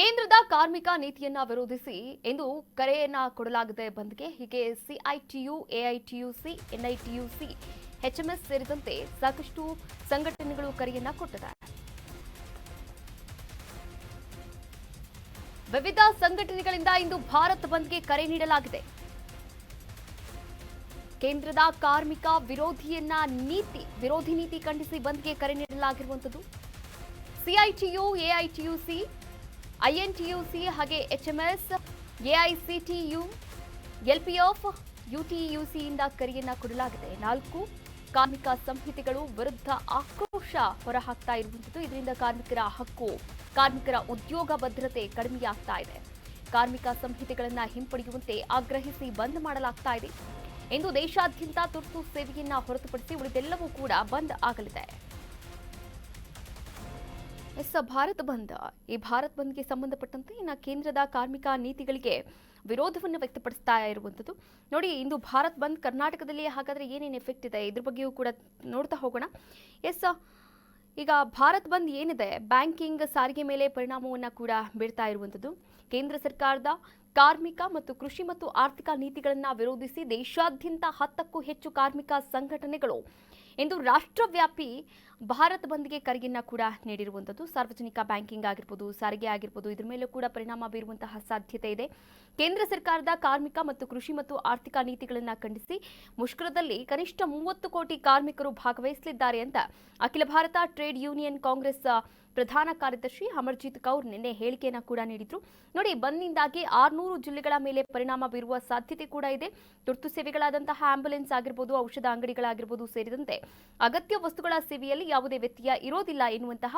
ಕೇಂದ್ರದ ಕಾರ್ಮಿಕ ನೀತಿಯನ್ನ ವಿರೋಧಿಸಿ ಎಂದು ಕರೆಯನ್ನ ಕೊಡಲಾಗಿದೆ ಬಂದ್ಗೆ ಹೀಗೆ ಸಿಐಟಿಯು, ಎಐಟಿಯುಸಿ, ಎನ್ಐಟಿಯುಸಿ, ಎಚ್ಎಂಎಸ್ ಸೇರಿದಂತೆ ಸಾಕಷ್ಟು ಸಂಘಟನೆಗಳು ಕರೆಯನ್ನ ಕೊಟ್ಟಿದ್ದಾರೆ. ವಿವಿಧ ಸಂಘಟನೆಗಳಿಂದ ಇಂದು ಭಾರತ್ ಬಂದ್ಗೆ ಕರೆ ನೀಡಲಾಗಿದೆ. ಕೇಂದ್ರದ ಕಾರ್ಮಿಕ ವಿರೋಧಿಯನ್ನ ನೀತಿ, ವಿರೋಧಿ ನೀತಿ ಖಂಡಿಸಿ ಬಂದ್ಗೆ ಕರೆ ನೀಡಲಾಗಿರುವಂಥದ್ದು. ಸಿಐಟಿಯು, ಎಐಟಿಯುಸಿ ಐಎನ್ಟಿಯುಸಿ ಹಾಗೆ ಎಚ್ಎಂಎಸ್ ಎಐಸಿಟಿಯು ಎಲ್ಪಿಎಫ್ ಯುಟಿಯುಸಿಯಿಂದ ಕರೆಯನ್ನ ಕೊಡಲಾಗಿದೆ. ನಾಲ್ಕು ಕಾರ್ಮಿಕ ಸಂಹಿತೆಗಳು ವಿರುದ್ಧ ಆಕ್ರೋಶ ಹೊರಹಾಕ್ತಾ ಇರುವಂಥದ್ದು. ಇದರಿಂದ ಕಾರ್ಮಿಕರ ಹಕ್ಕು, ಕಾರ್ಮಿಕರ ಉದ್ಯೋಗ ಭದ್ರತೆ ಕಡಿಮೆಯಾಗ್ತಾ ಇದೆ. ಕಾರ್ಮಿಕ ಸಂಹಿತೆಗಳನ್ನು ಹಿಂಪಡೆಯುವಂತೆ ಆಗ್ರಹಿಸಿ ಬಂದ್ ಮಾಡಲಾಗ್ತಾ ಇದೆ. ಇಂದು ದೇಶಾದ್ಯಂತ ತುರ್ತು ಸೇವೆಯನ್ನ ಹೊರತುಪಡಿಸಿ ಉಳಿದೆಲ್ಲವೂ ಕೂಡ ಬಂದ್ ಆಗಲಿದೆ. ಎಸ್, ಭಾರತ್ ಬಂದ್. ಈ ಭಾರತ್ ಬಂದ್ಗೆ ಸಂಬಂಧಪಟ್ಟಂತೆ ಇನ್ನು ಕೇಂದ್ರದ ಕಾರ್ಮಿಕ ನೀತಿಗಳಿಗೆ ವಿರೋಧವನ್ನು ವ್ಯಕ್ತಪಡಿಸ್ತಾ ಇರುವಂಥದ್ದು. ನೋಡಿ, ಇಂದು ಭಾರತ್ ಬಂದ್ ಕರ್ನಾಟಕದಲ್ಲಿ ಹಾಗಾದರೆ ಏನೇನು ಎಫೆಕ್ಟ್ ಇದೆ? ಇದ್ರ ಬಗ್ಗೆಯೂ ಕೂಡ ನೋಡ್ತಾ ಹೋಗೋಣ. ಎಸ್, ಈಗ ಭಾರತ್ ಬಂದ್ ಏನಿದೆ? ಬ್ಯಾಂಕಿಂಗ್ ಸಾರಿಗೆ ಮೇಲೆ ಪರಿಣಾಮವನ್ನು ಕೂಡ ಬೀಳ್ತಾ ಇರುವಂಥದ್ದು. ಕೇಂದ್ರ ಸರ್ಕಾರದ ಕಾರ್ಮಿಕ ಮತ್ತು ಕೃಷಿ ಮತ್ತು ಆರ್ಥಿಕ ನೀತಿಗಳನ್ನು ವಿರೋಧಿಸಿ ದೇಶಾದ್ಯಂತ ಹತ್ತಕ್ಕೂ ಹೆಚ್ಚು ಕಾರ್ಮಿಕ ಸಂಘಟನೆಗಳು ಇಂದು ರಾಷ್ಟ್ರವ್ಯಾಪಿ ಭಾರತ್ ಬಂದ್ಗೆ ಕರೆಯನ್ನ ಕೂಡ ನೀಡಿರುವಂಥದ್ದು. ಸಾರ್ವಜನಿಕ ಬ್ಯಾಂಕಿಂಗ್ ಆಗಿರ್ಬೋದು, ಸಾರಿಗೆ ಆಗಿರ್ಬೋದು, ಇದ್ರ ಮೇಲೂ ಕೂಡ ಪರಿಣಾಮ ಬೀರುವಂತಹ ಸಾಧ್ಯತೆ ಇದೆ. ಕೇಂದ್ರ ಸರ್ಕಾರದ ಕಾರ್ಮಿಕ ಮತ್ತು ಕೃಷಿ ಮತ್ತು ಆರ್ಥಿಕ ನೀತಿಗಳನ್ನು ಖಂಡಿಸಿ ಮುಷ್ಕರದಲ್ಲಿ ಕನಿಷ್ಠ ಮೂವತ್ತು ಕೋಟಿ ಕಾರ್ಮಿಕರು ಭಾಗವಹಿಸಲಿದ್ದಾರೆ ಅಂತ ಅಖಿಲ ಭಾರತ ಟ್ರೇಡ್ ಯೂನಿಯನ್ ಕಾಂಗ್ರೆಸ್ ಪ್ರಧಾನ ಕಾರ್ಯದರ್ಶಿ ಅಮರ್ಜಿತ್ ಕೌರ್ ನಿನ್ನೆ ಹೇಳಿಕೆಯನ್ನ ಕೂಡ ನೀಡಿದ್ರು. ನೋಡಿ, ಬಂದ್ನಿಂದಾಗಿ ಆರ್ನೂರು ಜಿಲ್ಲೆಗಳ ಮೇಲೆ ಪರಿಣಾಮ ಬೀರುವ ಸಾಧ್ಯತೆ ಕೂಡ ಇದೆ. ತುರ್ತು ಸೇವೆಗಳಾದಂತಹ ಆಂಬ್ಯುಲೆನ್ಸ್ ಆಗಿರ್ಬೋದು, ಔಷಧ ಅಂಗಡಿಗಳಾಗಿರ್ಬೋದು ಸೇರಿದಂತೆ ಅಗತ್ಯ ವಸ್ತುಗಳ ಸೇವೆಯಲ್ಲಿ ಯಾವುದೇ ವ್ಯತ್ಯಯ ಇರೋದಿಲ್ಲ ಎನ್ನುವಂತಹ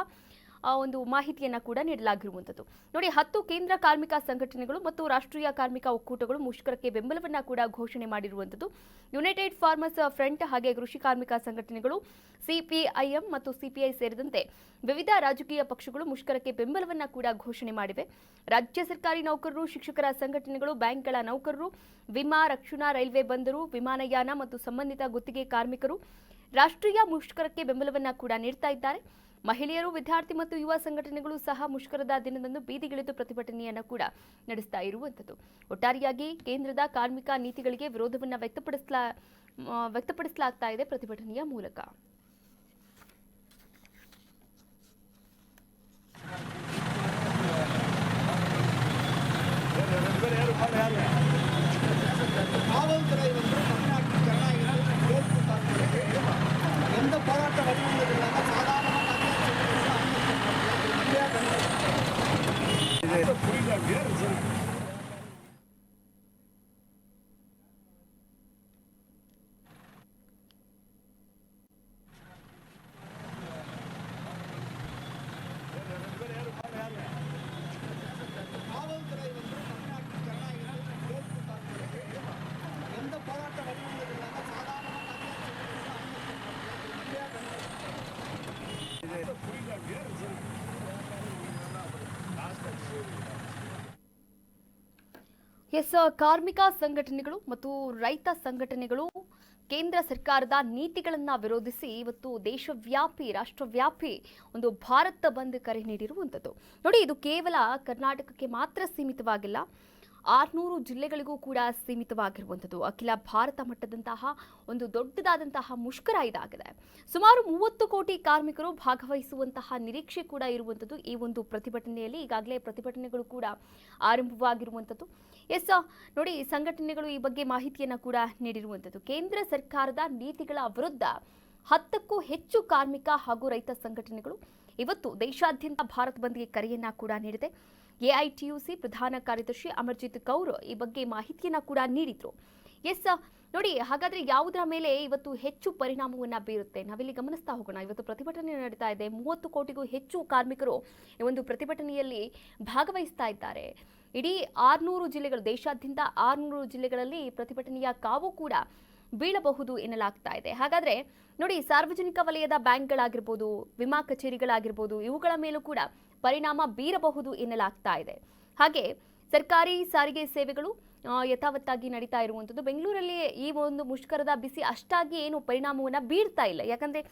ಒಂದು ಮಾಹಿತಿಯನ್ನ ಕೂಡ ನೀಡಲಾಗಿರುವಂಥದ್ದು. ನೋಡಿ, ಹತ್ತು ಕೇಂದ್ರ ಕಾರ್ಮಿಕ ಸಂಘಟನೆಗಳು ಮತ್ತು ರಾಷ್ಟ್ರೀಯ ಕಾರ್ಮಿಕ ಒಕ್ಕೂಟಗಳು ಮುಷ್ಕರಕ್ಕೆ ಬೆಂಬಲವನ್ನ ಕೂಡ ಘೋಷಣೆ ಮಾಡಿರುವಂಥದ್ದು. ಯುನೈಟೆಡ್ ಫಾರ್ಮರ್ಸ್ ಫ್ರಂಟ್ ಹಾಗೆ ಕೃಷಿ ಕಾರ್ಮಿಕ ಸಂಘಟನೆಗಳು ಸಿಪಿಐಎಂ ಮತ್ತು ಸಿಪಿಐ ಸೇರಿದಂತೆ ವಿವಿಧ ರಾಜಕೀಯ ಪಕ್ಷಗಳು ಮುಷ್ಕರಕ್ಕೆ ಬೆಂಬಲವನ್ನ ಕೂಡ ಘೋಷಣೆ ಮಾಡಿವೆ. ರಾಜ್ಯ ಸರ್ಕಾರಿ ನೌಕರರು, ಶಿಕ್ಷಕರ ಸಂಘಟನೆಗಳು, ಬ್ಯಾಂಕ್ಗಳ ನೌಕರರು, ವಿಮಾ, ರಕ್ಷಣಾ, ರೈಲ್ವೆ ಬಂದರು, ವಿಮಾನಯಾನ ಮತ್ತು ಸಂಬಂಧಿತ ಗುತ್ತಿಗೆ ಕಾರ್ಮಿಕರು ರಾಷ್ಟ್ರೀಯ ಮುಷ್ಕರಕ್ಕೆ ಬೆಂಬಲವನ್ನ ಕೂಡ ನೀಡ್ತಾ ಇದ್ದಾರೆ. ಮಹಿಳೆಯರು, ವಿದ್ಯಾರ್ಥಿ ಮತ್ತು ಯುವ ಸಂಘಟನೆಗಳು ಸಹ ಮುಷ್ಕರದ ದಿನದಂದು ಬೀದಿಗಿಳಿದು ಪ್ರತಿಭಟನೆಯನ್ನು ಕೂಡ ನಡೆಸ್ತಾ ಇರುವಂಥದ್ದು. ಒಟ್ಟಾರೆಯಾಗಿ ಕೇಂದ್ರದ ಕಾರ್ಮಿಕ ನೀತಿಗಳಿಗೆ ವಿರೋಧವನ್ನು ವ್ಯಕ್ತಪಡಿಸಲಾ, ವ್ಯಕ್ತಪಡಿಸಲಾಗ್ತಾ ಇದೆ ಪ್ರತಿಭಟನೆಯ ಮೂಲಕ. ಎಸ್ ಕಾರ್ಮಿಕ ಸಂಘಟನೆಗಳು ಮತ್ತು ರೈತ ಸಂಘಟನೆಗಳು ಕೇಂದ್ರ ಸರ್ಕಾರದ ನೀತಿಗಳನ್ನು ವಿರೋಧಿಸಿ ಇವತ್ತು ದೇಶವ್ಯಾಪಿ, ರಾಷ್ಟ್ರವ್ಯಾಪಿ ಒಂದು ಭಾರತ ಬಂದ್ ಕರೆ ನೀಡಿರುವಂಥದ್ದು. ನೋಡಿ, ಇದು ಕೇವಲ ಕರ್ನಾಟಕಕ್ಕೆ ಮಾತ್ರ ಸೀಮಿತವಾಗಿಲ್ಲ. ಆರ್ನೂರು ಜಿಲ್ಲೆಗಳಿಗೂ ಕೂಡ ಸೀಮಿತವಾಗಿರುವಂಥದ್ದು. ಅಖಿಲ ಭಾರತ ಮಟ್ಟದಂತಹ ಒಂದು ದೊಡ್ಡದಾದಂತಹ ಮುಷ್ಕರ ಇದಾಗಿದೆ. ಸುಮಾರು ಮೂವತ್ತು ಕೋಟಿ ಕಾರ್ಮಿಕರು ಭಾಗವಹಿಸುವಂತಹ ನಿರೀಕ್ಷೆ ಕೂಡ ಇರುವಂಥದ್ದು. ಈ ಒಂದು ಪ್ರತಿಭಟನೆಯಲ್ಲಿ ಈಗಾಗಲೇ ಪ್ರತಿಭಟನೆಗಳು ಕೂಡ ಆರಂಭವಾಗಿರುವಂಥದ್ದು. ಎಸ್, ನೋಡಿ ಸಂಘಟನೆಗಳು ಈ ಬಗ್ಗೆ ಮಾಹಿತಿಯನ್ನು ಕೂಡ ನೀಡಿರುವಂಥದ್ದು. ಕೇಂದ್ರ ಸರ್ಕಾರದ ನೀತಿಗಳ ವಿರುದ್ಧ ಹತ್ತಕ್ಕೂ ಹೆಚ್ಚು ಕಾರ್ಮಿಕ ಹಾಗೂ ರೈತ ಸಂಘಟನೆಗಳು ಇವತ್ತು ದೇಶಾದ್ಯಂತ ಭಾರತ್ ಬಂದ್ಗೆ ಕರೆಯನ್ನ ಕೂಡ ನೀಡಿದೆ. ಎಐಟಿಯುಸಿ ಪ್ರಧಾನ ಕಾರ್ಯದರ್ಶಿ ಅಮರ್ಜಿತ್ ಕೌರ್ ಈ ಬಗ್ಗೆ ಮಾಹಿತಿಯನ್ನ ಕೂಡ ನೀಡಿದ್ರು. ಎಸ್, ನೋಡಿ, ಹಾಗಾದ್ರೆ ಯಾವುದರ ಮೇಲೆ ಇವತ್ತು ಹೆಚ್ಚು ಪರಿಣಾಮವನ್ನ ಬೀರುತ್ತೆ? ನಾವಿಲ್ಲಿ ಗಮನಿಸ್ತಾ ಹೋಗೋಣ. ಇವತ್ತು ಪ್ರತಿಭಟನೆ ನಡೀತಾ ಇದೆ. ಮೂವತ್ತು ಕೋಟಿಗೂ ಹೆಚ್ಚು ಕಾರ್ಮಿಕರು ಈ ಒಂದು ಪ್ರತಿಭಟನೆಯಲ್ಲಿ ಭಾಗವಹಿಸ್ತಾ ಇದ್ದಾರೆ. ಇಡೀ ಆರ್ನೂರು ಜಿಲ್ಲೆಗಳು, ದೇಶಾದ್ಯಂತ ಆರ್ನೂರು ಜಿಲ್ಲೆಗಳಲ್ಲಿ ಪ್ರತಿಭಟನೆಯ ಕಾವು ಕೂಡ ಬೀಳಬಹುದು ಎನ್ನಲಾಗ್ತಾ ಇದೆ. ಹಾಗಾದ್ರೆ, ನೋಡಿ, ಸಾರ್ವಜನಿಕ ವಲಯದ ಬ್ಯಾಂಕ್ಗಳಾಗಿರ್ಬೋದು, ವಿಮಾ ಕಚೇರಿಗಳಾಗಿರ್ಬೋದು, ಇವುಗಳ ಮೇಲೂ ಕೂಡ ಪರಿಣಾಮ ಬೀರಬಹುದು ಎನ್ನಲಾಗ್ತಾ ಇದೆ. ಹಾಗೆ ಸರ್ಕಾರಿ ಸಾರಿಗೆ ಸೇವೆಗಳು ಯಥಾವತ್ತಾಗಿ ನಡೀತಾ ಇರುವಂಥದ್ದು ಬೆಂಗಳೂರಲ್ಲಿ ಈ ಒಂದು ಮುಷ್ಕರದ ಬಿಸಿ ಅಷ್ಟಾಗಿ ಏನು ಪರಿಣಾಮವನ್ನು ಬೀರ್ತಾ ಇಲ್ಲ. ಯಾಕಂದರೆ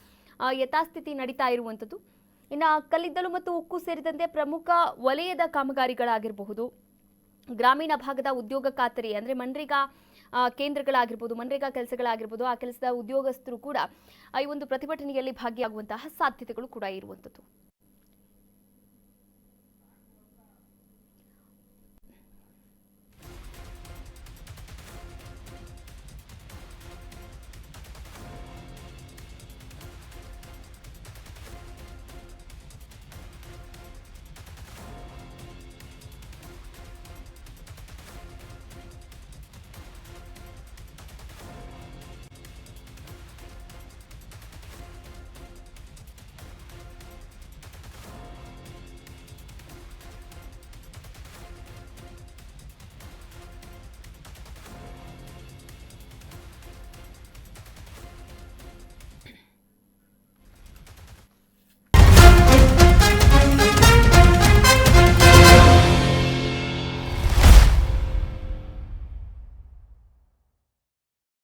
ಯಥಾಸ್ಥಿತಿ ನಡೀತಾ ಇರುವಂಥದ್ದು ಇನ್ನು ಕಲ್ಲಿದ್ದಲು ಮತ್ತು ಉಕ್ಕು ಸೇರಿದಂತೆ ಪ್ರಮುಖ ವಲಯದ ಕಾಮಗಾರಿಗಳಾಗಿರಬಹುದು. ಗ್ರಾಮೀಣ ಭಾಗದ ಉದ್ಯೋಗ ಖಾತರಿ ಅಂದರೆ ಮನ್ರೇಗಾ ಕೇಂದ್ರಗಳಾಗಿರ್ಬೋದು, ಮನ್ರೇಗಾ ಕೆಲಸಗಳಾಗಿರ್ಬೋದು, ಆ ಕೆಲಸದ ಉದ್ಯೋಗಸ್ಥರು ಕೂಡ ಈ ಒಂದು ಪ್ರತಿಭಟನೆಯಲ್ಲಿ ಭಾಗಿಯಾಗುವಂತಹ ಸಾಧ್ಯತೆಗಳು ಕೂಡ ಇರುವಂಥದ್ದು